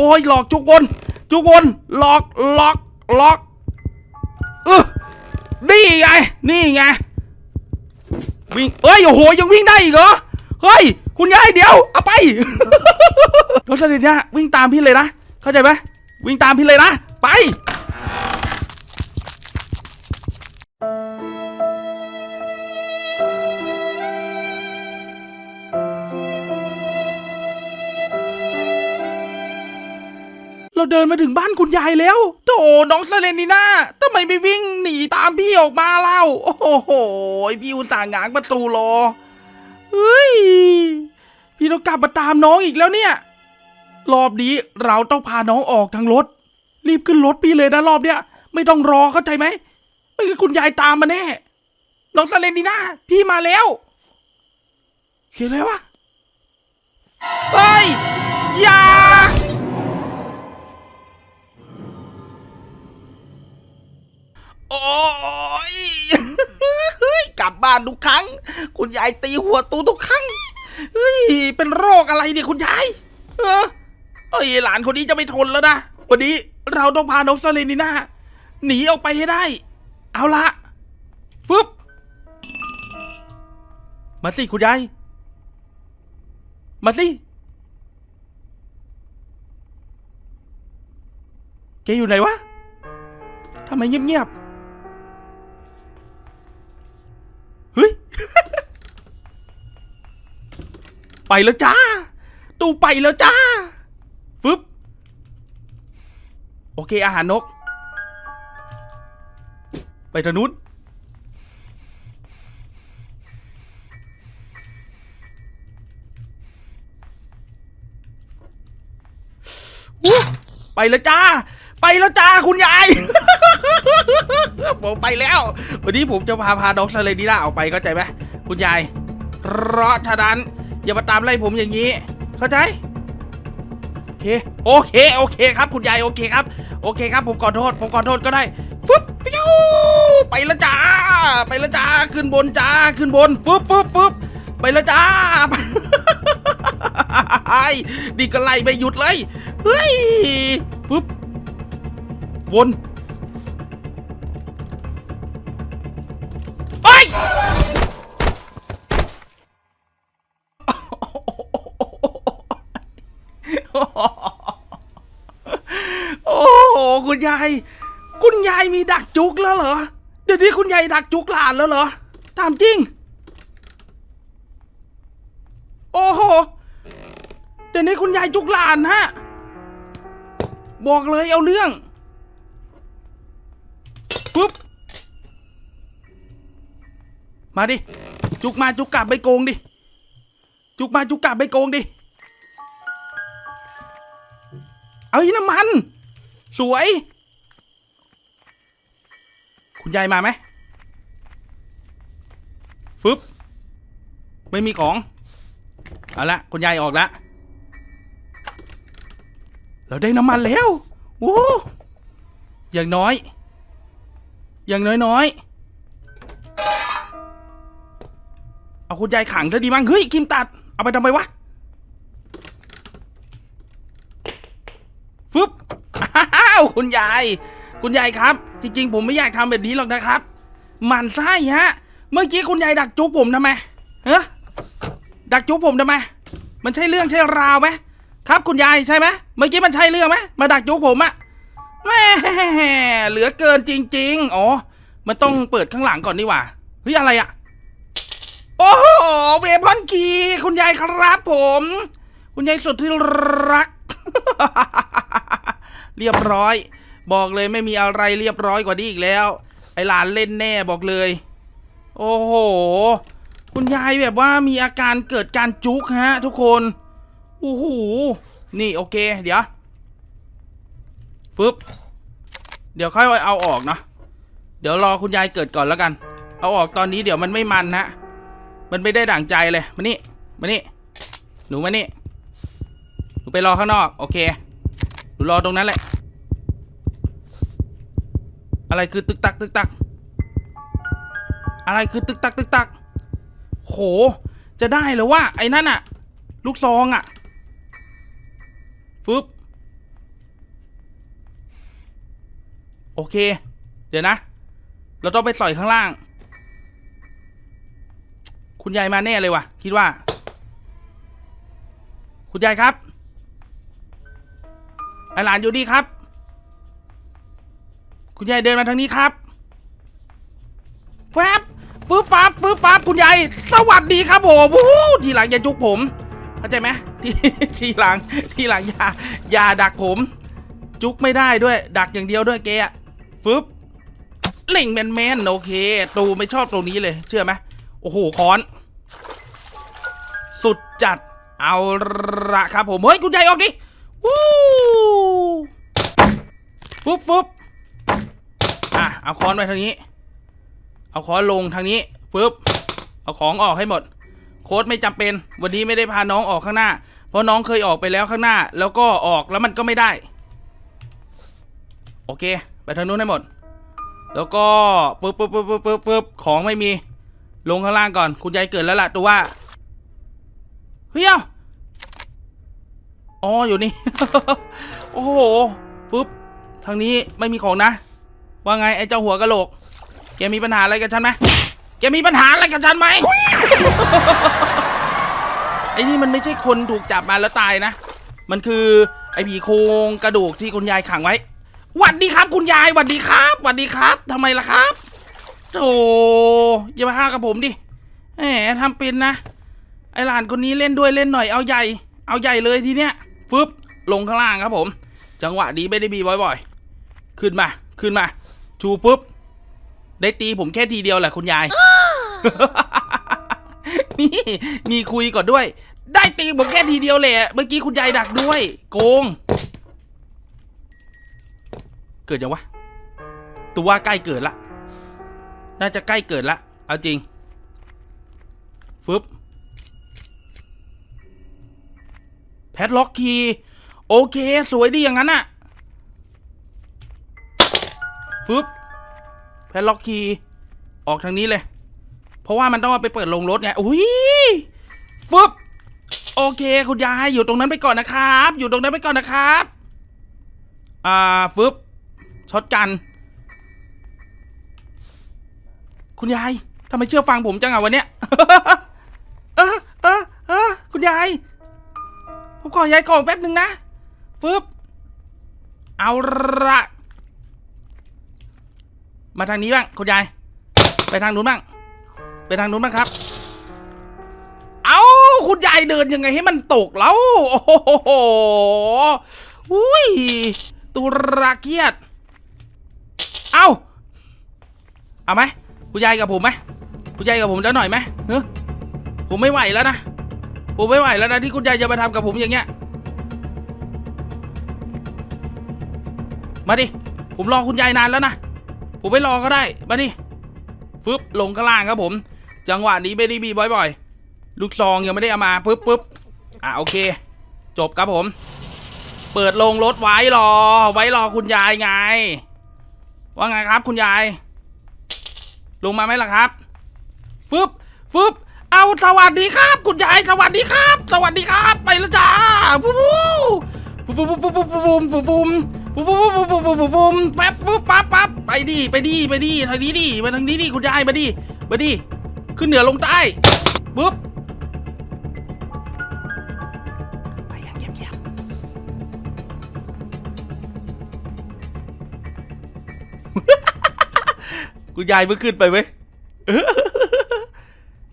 โอ้ยหลอกจุกวนจุกวนหลอกหลอกหลอกเออนี่ไงนี่ไงวิ่งเอ้ยโอ้โหยังวิ่งได้อีกเหรอเฮ้ยคุณยายเดี๋ยวเอาไปรถเสด็จเนี่ยวิ่งตามพี่เลยนะเข้าใจไหมวิ่งตามพี่เลยนะไป เราเดินมาถึงบ้านคุณยายแล้วโธ่น้องเซเลนีน่าทำไมไม่วิ่งหนีตามพี่ออกมาเล่า โอ้โห พี่อุตส่าห์ง้างประตูรอ เฮ้ย พี่ต้องกลับมาตามน้องอีกแล้วเนี่ย รอบนี้เราต้องพาน้องออกทางรถ รีบขึ้นรถพี่เลยนะรอบเนี้ย ไม่ต้องรอเข้าใจไหม ไม่งั้นคุณยายตามมาแน่ น้องเซเลนีน่าพี่มาแล้วเสียงอะไรวะ เฮ้ย อย่า โอ้ยกลับบ้านทุกครั้ง คุณยายตีหัวตูทุกครั้งเฮ้ยเป็นโรคอะไรเนี่ยคุณยาย เออเอ้ยหลานคนนี้จะไม่ทนแล้วนะ วันนี้เราต้องพาน้องเซเลนิน่าหนีออกไปให้ได้ เอาละฟึบมาสิคุณยาย มาสิแกอยู่ไหนวะทำไมเงียบๆ ไปแล้วจ้า ตูไปแล้วจ้า ฟึบ โอเคอาหารนก ไปทางนู้นไปแล้วจ้า ไปแล้วจ้าคุณยาย ผมไปแล้ว วันนี้ผมจะพาพาน้องซาเลนีน่าออกไปเข้าใจไหมคุณยายเพราะฉะนั้น อย่ามาตามไล่ผมอย่างนี้ เข้าใจ โอเค โอเค โอเคครับ คุณยายโอเคครับ โอเคครับ ผมขอโทษ ผมขอโทษก็ได้ ฟึบปิ้วไปแล้วจ้า ไปแล้วจ้า ขึ้นบนจ้า ขึ้นบน ฟึบฟึบฟึบไปแล้วจ้าไอ้ดีก็ไล่ไม่หยุดเลย เฮ้ย ฟึบ วนเฮ้ย โอ้โหคุณ ยาย คุณยายมีดักจุกแล้วเหรอ เดี๋ยวนี้คุณยายดักจุกหลานแล้วเหรอถามจริง โอ้โห เดี๋ยวนี้คุณยายจุกหลานฮะ บอกเลยเอาเรื่องฟึบมาดิ จุกมาจุกกลับไปโกงดิ จุกมาจุกกลับไปโกงดิ เอ้ยน้ำมัน สวย คุณยายมาไหมฟึบไม่มีของ เอาละคุณยายออกละ เราได้น้ำมันแล้วโอ้อย่างน้อย อย่างน้อยน้อยๆเอาคุณยายขังซะดีมั้งเฮ้ยกิมตัด เอาไปทำไมวะ ฟึบ อ้าว คุณยาย คุณยายครับ จริง ๆ ผมไม่อยากทำแบบนี้หรอกนะครับหมันไส้ฮะ เมื่อกี้คุณยายดักจุ๊บผมทำไมเฮ้ดักจุ๊บผมทำไม มันใช่เรื่องใช่ราวไหมครับคุณยายใช่ไหมเมื่อกี้มันใช่เรื่องไหมมาดักจุ๊บผมอะแม่เหลือเกินจริง ๆ อ๋อ มันต้องเปิดข้างหลังก่อนนี่หว่าเฮ้ยอะไรอะโอ้โหเวพอนคีคุณยายครับผม คุณยายสุดที่รัก เรียบร้อย บอกเลยไม่มีอะไรเรียบร้อยกว่านี้อีกแล้ว ไอหลานเล่นแน่บอกเลย โอ้โห คุณยายแบบว่ามีอาการเกิดการจุกฮะ ทุกคนโอ้โหนี่โอเค เดี๋ยวฟึบเดี๋ยวค่อยเอาออกเนาะเดี๋ยวรอคุณยายเกิดก่อนแล้วกัน เอาออกตอนนี้เดี๋ยวมันไม่มันฮะมันไม่ได้ดั่งใจเลยมานี่มานี่หนูมานี่หนูไปรอข้างนอก โอเค หนูรอตรงนั้นแหละ อะไรคือตึกตักตึกตัก อะไรคือตึกตักตึกตัก โห จะได้หรือว่าไอ้นั่นอะลูกซองอะฟึบโอเค เดี๋ยวนะ เราต้องไปสอยข้างล่าง คุณยายมาแน่เลยวะคิดว่า คุณยายครับไอหลานอยู่ดีครับ คุณยายเดินมาทางนี้ครับแฟบฟืบฟับฟืบฟับคุณยายสวัสดีครับผมวู้ทีหลังอย่าจุกผมเข้าใจไหมที่ทีหลังทีหลังอย่าอย่าดักผม จุกไม่ได้ด้วย ดักอย่างเดียวด้วยเกะฟึบเล่งแมนแมนโอเคตูไม่ชอบตรงนี้เลย เชื่อไหมโอ้โหคอน สุดจัดเอาละครับผมเฮ้ยคุณยายออกดิวู้ฟึบฟึบ เอาค้อนไปทางนี้ เอาค้อนลงทางนี้ฟึบเอาของออกให้หมด โค้ดไม่จำเป็น วันนี้ไม่ได้พาน้องออกข้างหน้า เพราะน้องเคยออกไปแล้วข้างหน้า แล้วก็ออกแล้วมันก็ไม่ได้ โอเค ไปทางนู้นให้หมด แล้วก็ปึ๊บปึ๊บปึ๊บปึ๊บปึ๊บปึ๊บของไม่มี ลงข้างล่างก่อน คุณยายเกิดแล้วล่ะตัวว่า เฮ้ยเอ้าอ๋ออยู่นี่ โอ้โหปึ๊บ ทางนี้ไม่มีของนะ ว่าไงไอ้เจ้าหัวกะโหลก แกมีปัญหาอะไรกับฉันไหมแกมีปัญหาอะไรกับฉันไหมไอ้นี่มันไม่ใช่คนถูกจับมาแล้วตายนะ มันคือไอ้ผีโครงกระดูกที่คุณยายขังไว้หวัดดีครับ คุณยายหวัดดีครับหวัดดีครับทำไมล่ะครับโธ่อย่ามาห้ากับผมดิแหมทำเป็นนะ ไอหลานคนนี้เล่นด้วยเล่นหน่อยเอาใหญ่ เอาใหญ่เลยทีเนี้ยฟึบลงข้างล่างครับผม จังหวะดีไม่ได้บีบ่อยๆ ขึ้นมาขึ้นมา ชูปุ๊บ ได้ตีผมแค่ทีเดียวแหละคุณยาย นี่มีคุยก่อนด้วย ได้ตีผมแค่ทีเดียวแหละ เมื่อกี้คุณยายดักด้วย โกง เกิดยังวะ ตัวว่าใกล้เกิดละ น่าจะใกล้เกิดละ เอาจริง ฟึบแพทล็อกคีย์โอเค สวยดีอย่างนั้นอะ ฟึบแพทล็อกคีย์ออกทางนี้เลย เพราะว่ามันต้องเอาไปเปิดลงรถไงอุ้ยฟึบโอเค คุณยายอยู่ตรงนั้นไปก่อนนะครับ อยู่ตรงนั้นไปก่อนนะครับ อ่าฟึบช็อตกัน คุณยายทำไมเชื่อฟังผมจังอะวันเนี้ยเออเออเออคุณยาย ผมขอยายกล่องแป๊บหนึ่งนะฟึบเอาละ มาทางนี้บ้างคุณยาย ไปทางนู้นบ้าง ไปทางนู้นบ้างครับ เอาคุณยายเดินยังไงให้มันตกแล้ว โอ้โหอุ้ยตุราเกียดเอาเอาไหมคุณยายกับผมไหมคุณยายกับผมจะหน่อยไหมเฮ้ผมไม่ไหวแล้วนะ ผมไม่ไหวแล้วนะที่คุณยายจะมาทำกับผมอย่างเงี้ย มาดิ ผมรอคุณยายนานแล้วนะ ผมไม่รอก็ได้มาดิฟึบลงข้างล่างครับผม จังหวะนี้ไม่ได้บีบ่อยๆ ลูกซองยังไม่ได้เอามาปึ๊บปึ๊บอะโอเค จบครับผม เปิดลงรถไว้รอ ไว้รอคุณยายไง ว่าไงครับคุณยาย ลงมาไหมล่ะครับฟึบฟึบเอาสวัสดีครับ คุณยายสวัสดีครับ สวัสดีครับ ไปแล้วจ้าฟูฟูฟูฟูฟูฟูฟูฟูฟู ฟูฟูฟุ้มฟุ้มฟุ้มฟุ้มฟุ้มฟุ้มแป๊บฟุ้มปั๊บปั๊บไปดิไปดิไปดิทางนี้ดิไปทางนี้ดิคุณยายมาดิมาดิขึ้นเหนือลงใต้ปุ๊บไปอย่างเงียบคุณยายเพิ่งขึ้นไปเว้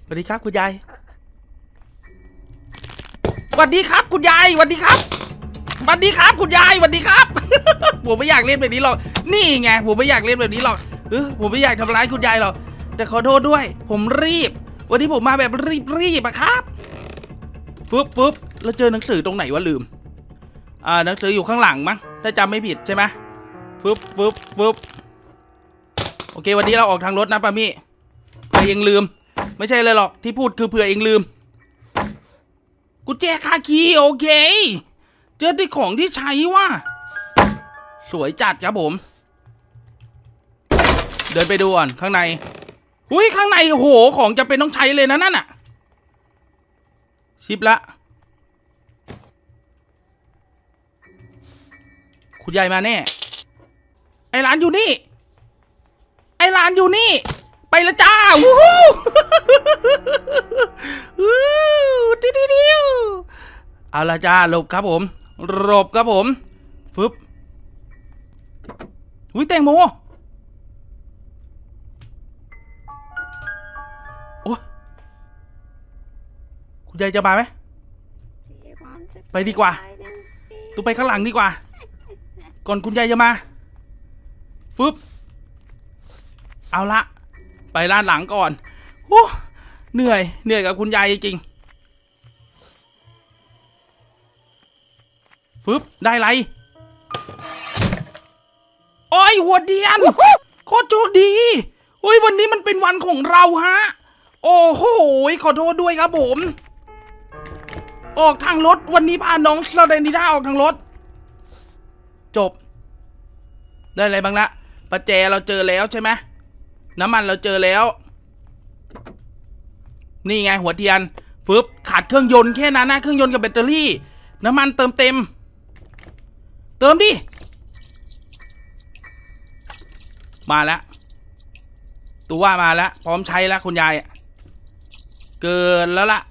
สวัสดีครับคุณยายสวัสดีครับคุณยายสวัสดีครับ สวัสดีครับ คุณยายสวัสดีครับ ผมไม่อยากเล่นแบบนี้หรอก นี่ไงผมไม่อยากเล่นแบบนี้หรอกเออผมไม่อยากทำร้ายคุณยายหรอก แต่ขอโทษด้วย ผมรีบ วันนี้ผมมาแบบรีบรีบๆอะครับฟึบฟึบแล้วเจอหนังสือตรงไหนวะลืม อ่าหนังสืออยู่ข้างหลังมั้ง ถ้าจำไม่ผิดใช่ไหมฟึบฟึบฟึบโอเค วันนี้เราออกทางรถนะปามี่เผื่อเองลืม ไม่ใช่เลยหรอกที่พูดคือเผื่อเองลืมกุญแจคาคีโอเค เจอได้ของที่ใช้ว่ะสวยจัดครับผม เดินไปดูก่อนข้างในหุ้ยข้างในโหของจะเป็นต้องใช้เลยนะนั่นน่ะชิปละคุณยายมาแน่ไอหลานอยู่นี่ ไอหลานอยู่นี่ ไปละจ้าวู้ฮู้วู้ดิดิดิวเอาละจ้าหลบครับผม หลบครับผม ฟึบอุ้ยแตงโมโอ้ยคุณยายจะมาไหม ไปดีกว่าตูไปข้างหลังดีกว่า ก่อนคุณยายจะมา ฟึบ เอาละ ไปร้านหลังก่อนโอ้เหนื่อย เหนื่อยกับคุณยายจริง ฟึบได้ไรโอ้ยหัวเดียนโคตรโชคดีโอ้ยวันนี้มันเป็นวันของเราฮะ โอ้โหขอโทษด้วยครับผม ออกทางรถวันนี้พาน้องสเดนิด้าออกทางรถ จบ ได้อะไรบ้างละประแจเราเจอแล้วใช่ไหมน้ำมันเราเจอแล้ว นี่ไงหัวเทียนฟึบขาดเครื่องยนต์แค่นั้นนะเครื่องยนต์กับแบตเตอรี่ น้ำมันเติมเต็ม เติมดิ มาแล้วตัวว่ามาแล้ว พร้อมใช้แล้วคุณยาย เกินแล้วล่ะ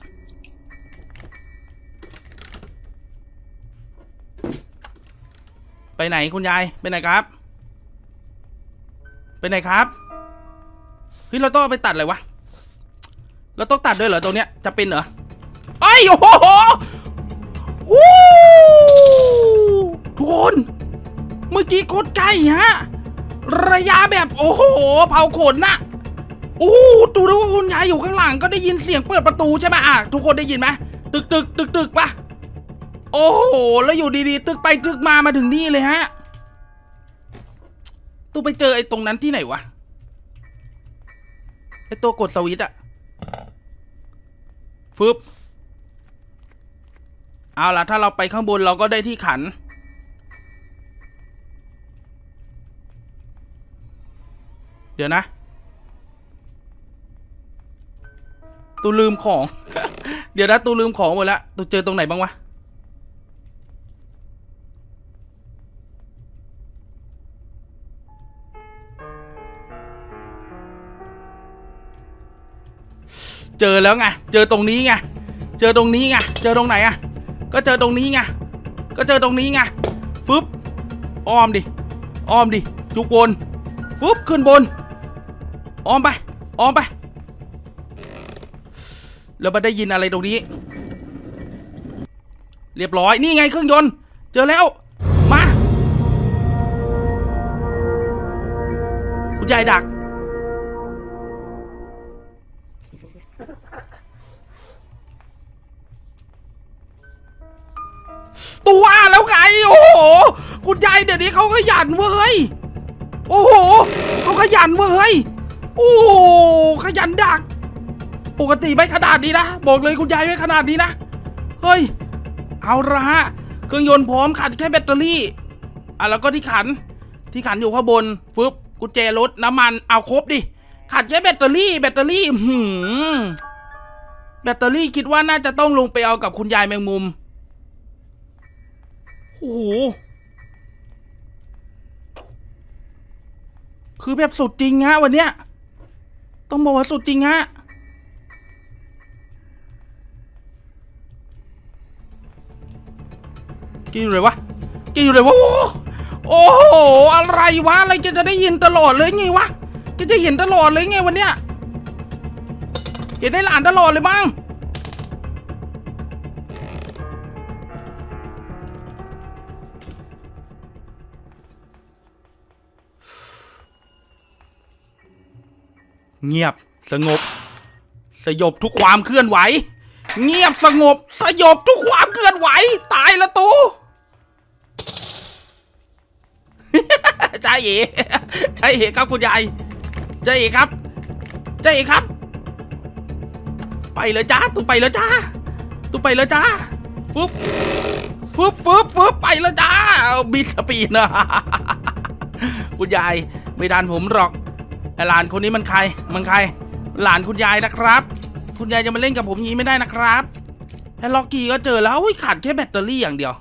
ไปไหนคุณยาย ไปไหนครับ ไปไหนครับเฮ้ยเราต้องไปตัดอะไรวะ เราต้องตัดด้วยเหรอตรงเนี้ยจะเป็นเหรอไอ้โอ้โหวู้ ทุกคน เมื่อกี้โคตรใกล้ฮะ ระยะแบบโอ้โห เผาขนน่ะโอ้โหดูดูว่าคุณยายอยู่ข้างหลังก็ได้ยินเสียงเปิดประตูใช่ไหมอะทุกคนได้ยินไหมตึกตึกตึกตึกปะโอ้โห แล้วอยู่ดีๆ ตึกไปตึกมามาถึงนี่เลยฮะตู้ไปเจอไอ้ตรงนั้นที่ไหนวะไอ้ตัวกดสวิตช์อะฟึบเอาล่ะ ถ้าเราไปข้างบนเราก็ได้ที่ขัน เดี๋ยวนะ ตูลืมของ เดี๋ยวนะ ตูลืมของหมดแล้วตูเจอตรงไหนบ้างวะ เจอแล้วไง เจอตรงนี้ไง เจอตรงนี้ไง เจอตรงไหนอะ ก็เจอตรงนี้ไง ก็เจอตรงนี้ไง ฟึบอ้อมดิ อ้อมดิ จุกบนฟึบขึ้นบน อ้อมไปอ้อมไป แล้วมาได้ยินอะไรตรงนี้ เรียบร้อย นี่ไงเครื่องยนต์ เจอแล้ว มา คุณยายดัก ตัวแล้วไง โอ้โห คุณยายเดี๋ยวนี้เขาขยันเว้ย โอ้โห เขาขยันเว้ย โอ้ขยันดัก ปกติไม่ขนาดนี้นะ บอกเลยคุณยายไม่ขนาดนี้นะ เฮ้ย เอาละฮะ เครื่องยนต์พร้อมขัดแค่แบตเตอรี่ อะแล้วก็ที่ขัน ที่ขันอยู่ข้างบน ฟึบ กุญแจรถ น้ำมัน เอาครบดิ ขัดแค่แบตเตอรี่ แบตเตอรี่หืมแบตเตอรี่คิดว่าน่าจะต้องลงไปเอากับคุณยายแมงมุม โอ้โห คือแบบสุดจริงฮะวันเนี้ย ต้องบอกว่าสุดจริงฮะกินอยู่เลยวะกินอยู่เลยวะโอ้โหอ้อะไรวะอะไรแกจะได้ยินตลอดเลยไงวะแกจะเห็นตลอดเลยไงวันเนี้ยเห็นได้หลานตลอดเลยบ้าง เงียบสงบ สยบทุกความเคลื่อนไหว เงียบสงบ สยบทุกความเคลื่อนไหว ตายละตูใจเอ๋ใจเอ๋ครับคุณยายใจเอ๋ครับใจเอ๋ครับ ไปเลยจ้าตูไปแล้วจ้าตูไปแล้วจ้าฟึบฟึบฟึบฟึบไปแล้วจ้าเอาบิดสปีดนะคุณยายไม่ดันผมหรอก ไอหลานคนนี้มันใคร มันใคร หลานคุณยายนะครับ คุณยายจะมาเล่นกับผมงนี้ไม่ได้นะครับแพนล็อกกี้ก็เจอแล้วอุ๊ยขาดแค่แบตเตอรี่อย่างเดียว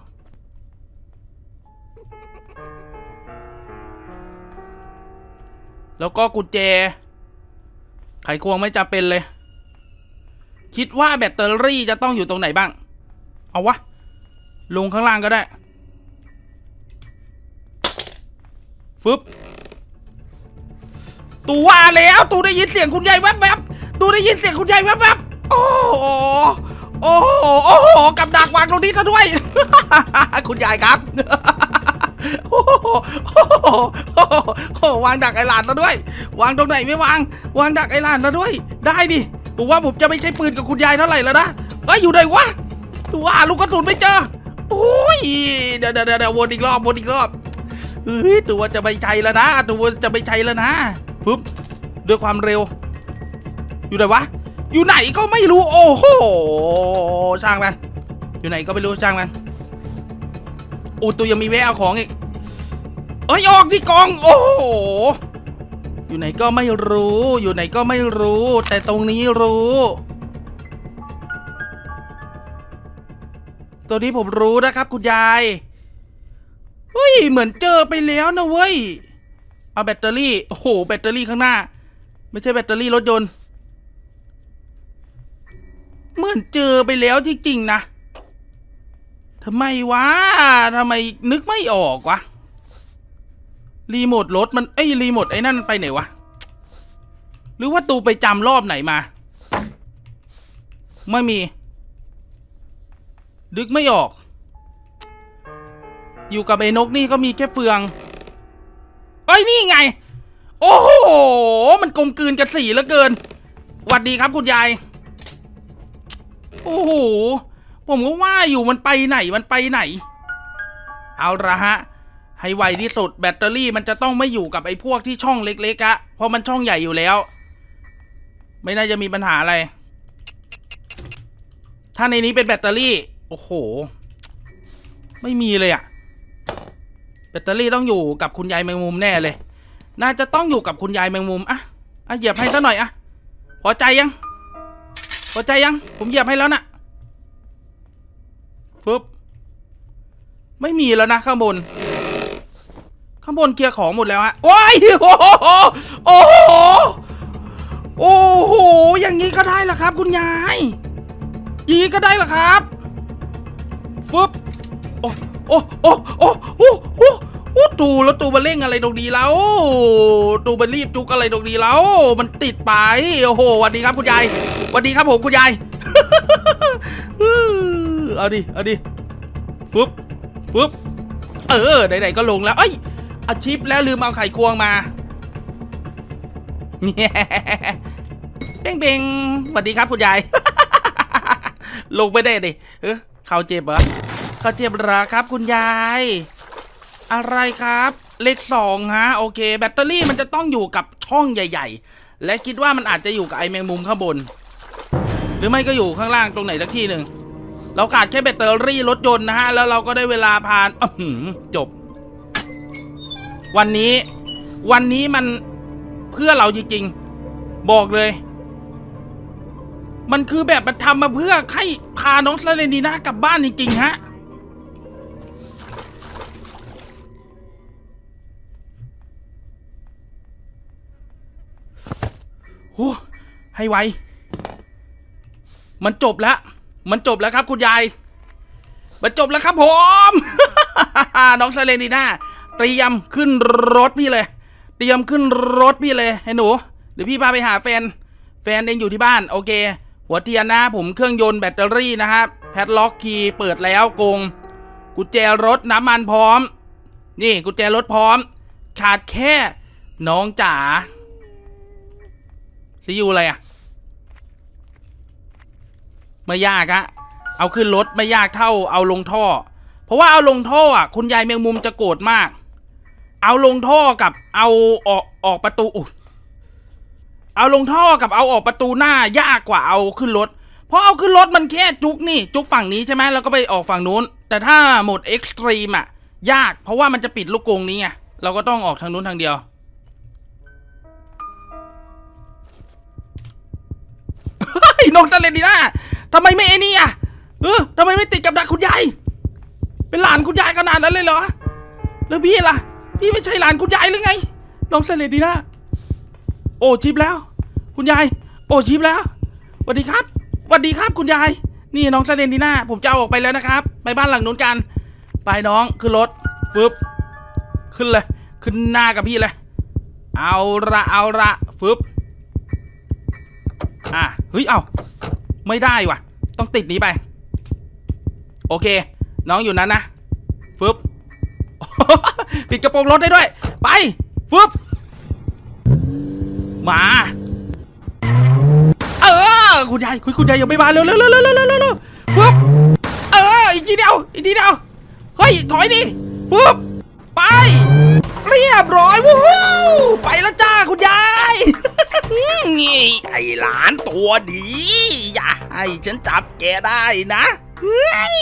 แล้วก็กุญแจ ไขควงไม่จะเป็นเลย คิดว่าแบตเตอรี่จะต้องอยู่ตรงไหนบ้าง เอาวะ ลงข้างล่างก็ได้ ฟึบ ตูว่าแล้วตูได้ยินเสียงคุณยายแวบๆตูได้ยินเสียงคุณยายแวบๆโอ้โหโอ้โหโอ้โหกับดักวางตรงนี้ซะด้วย คุณยายครับโอ้โหโอ้โหโอ้โหวางดักไอหลานซะด้วย วางตรงไหนไม่วาง วางดักไอหลานซะด้วย ได้ดิผมว่าผมจะไม่ใช้ปืนกับคุณยายเท่าไหร่แล้วนะเอ้ยอยู่ไหนวะตัวลูกกระสุนไม่เจอโอ้ยเดี๋ยวเดี๋ยวเดี๋ยววนอีกรอบวนอีกรอบเฮ้ยตัวจะไม่ใช่แล้วนะตัวจะไม่ใช่แล้วนะ ปึ๊บด้วยความเร็ว อยู่ไหนวะ อยู่ไหนก็ไม่รู้ โอ้โหช่างมัน อยู่ไหนก็ไม่รู้ช่างมันโอ้ตัวยังมีแวะเอาของอีกเอ้ยออกที่กอง โอ้โห อยู่ไหนก็ไม่รู้ อยู่ไหนก็ไม่รู้ แต่ตรงนี้รู้ ตัวนี้ผมรู้นะครับ คุณยาย เฮ้ย เหมือนเจอไปแล้วนะเว้ย เอาแบตเตอรี่ โอ้โห แบตเตอรี่ข้างหน้า ไม่ใช่แบตเตอรี่รถยนต์ เหมือนเจอไปแล้วจริงๆนะทำไมวะทำไมนึกไม่ออกวะ รีโมทรถมันเอ้รีโมทไอ้นั่นไปไหนวะ หรือว่าตูไปจำรอบไหนมา ไม่มีนึกไม่ออก อยู่กับไอ้นกนี่ก็มีแค่เฟือง เอ้ยนี่ไง โอ้โห มันกลมกลืนกับสีเหลือเกินหวัดดีครับคุณยาย โอ้โห ผมก็ว่าอยู่มันไปไหนมันไปไหน เอาละฮะ ให้ไวที่สุดแบตเตอรี่มันจะต้องไม่อยู่กับไอ้พวกที่ช่องเล็กๆอะเพราะมันช่องใหญ่อยู่แล้ว ไม่น่าจะมีปัญหาอะไร ถ้าในนี้เป็นแบตเตอรี่ โอ้โห ไม่มีเลยอะ ตเตอรี่ต้องอยู่กับคุณยายแมงมุมแน่เลย น่าจะต้องอยู่กับคุณยายแมงมุมอะอะเหยียบให้ซะหน่อยอะพอใจยัง พอใจยัง ผมเหยียบให้แล้วนะฟึบไม่มีแล้วนะข้างบน ข้างบนเคลียร์ของหมดแล้วฮะโอ้ยโอ้โหโอ้โหโอ้โหอย่างนี้ก็ได้เหรอครับ คุณยายอย่างนี้ก็ได้เหรอครับฟึบโอ้ โอ้โอ้โอ้โอ้โอ้โอ้ตูแล้วตูมาเร่งอะไรตรงนี้แล้วตูมารีบจุกอะไรตรงนี้แล้วมันติดไปโอ้โหวัสดีครับคุณยายวัสดีครับผมคุณยายเอาดิเอาดิฟึบฟึบเออไหนๆก็ลงแล้วเอ้ยอาชิปแล้วลืมเอาไข่ควงมาเนี่งเป้งสวัสดีครับคุณยายลงไปได้ดิเออเขาเจ็บเหรอ เขาเจ็บเหรอครับคุณยาย อะไรครับ เลขสองฮะโอเค แบตเตอรี่มันจะต้องอยู่กับช่องใหญ่ ๆ และคิดว่ามันอาจจะอยู่กับไอแมงมุมข้างบน หรือไม่ก็อยู่ข้างล่างตรงไหนสักที่หนึ่งเราขาดแค่แบตเตอรี่รถยนต์นะฮะ แล้วเราก็ได้เวลาผ่านอืจบ วันนี้ วันนี้มันเพื่อเราจริงๆ บอกเลย มันคือแบบมันทำมาเพื่อให้พาน้องสเลนีน่ากลับบ้านจริงๆฮะ โอ้ให้ไว มันจบแล้ว มันจบแล้วครับ คุณยาย มันจบแล้วครับผม น้องเซเลนีน่าเตรียมขึ้นรถพี่เลย เตรียมขึ้นรถพี่เลยให้หนู เดี๋ยวพี่พาไปหาแฟน แฟนเองอยู่ที่บ้าน โอเค หัวเทียนนะผมเครื่องยนต์แบตเตอรี่นะครับแพดล็อกคีย์เปิดแล้วกงกุญแจรถน้ำมันพร้อม นี่กุญแจรถพร้อม ขาดแค่น้องจ๋า ซียูอะไรอะไม่ยากอะเอาขึ้นรถไม่ยากเท่าเอาลงท่อ เพราะว่าเอาลงท่ออะ คุณยายแมงมุมจะโกรธมาก เอาลงท่อกับเอาออกออกประตูเอาลงท่อกับเอาออกประตูหน้ายากกว่าเอาขึ้นรถ เพราะเอาขึ้นรถมันแค่จุกนี่ จุกฝั่งนี้ใช่ไหมแล้วก็ไปออกฝั่งนู้น แต่ถ้าโหมดเอ็กซ์ตรีมอะ ยาก เพราะว่ามันจะปิดลูกกรงนี้ไงเราก็ต้องออกทางนู้นทางเดียว ฮ้ยน้องซาเลนดีน่าทำไมไม่ไอ้นี่อะเออทำไมไม่ติดกับดักคุณยาย เป็นหลานคุณยายขนาดนั้นเลยเหรอ แล้วพี่ล่ะ พี่ไม่ใช่หลานคุณยายหรือไง น้องซาเลนดีน่าโอ้ชิปแล้ว คุณยาย โอ้ชิปแล้วสวัสดีครับสวัสดีครับคุณยาย นี่น้องเซเลนติน่าผมจะเอาออกไปแล้วนะครับ ไปบ้านหลังนู้นกัน ไปน้องขึ้นรถ ฟึบ ขึ้นเลย ขึ้นหน้ากับพี่เลย เอาละเอาละฟึบ อะเฮ้ยเอาไม่ได้ว่ะ ต้องติดนี้ไป โอเค น้องอยู่นั้นนะฟึบปิดกระโปรงรถได้ด้วย ไปฟึบมา เออ คุณยายคุณคุณยายยังไม่มาเร็วเร็วเร็วเร็วเร็วเร็วเร็วฟึบเออ อีกทีเดียว อีกทีเดียว เฮ้ย ถอยดิฟึบไป เรียบร้อยวู้ฮู้ไปแล้วจ้าคุณยาย นี่ไอหลานตัวดี อย่าให้ฉันจับแกได้นะ เฮ้ย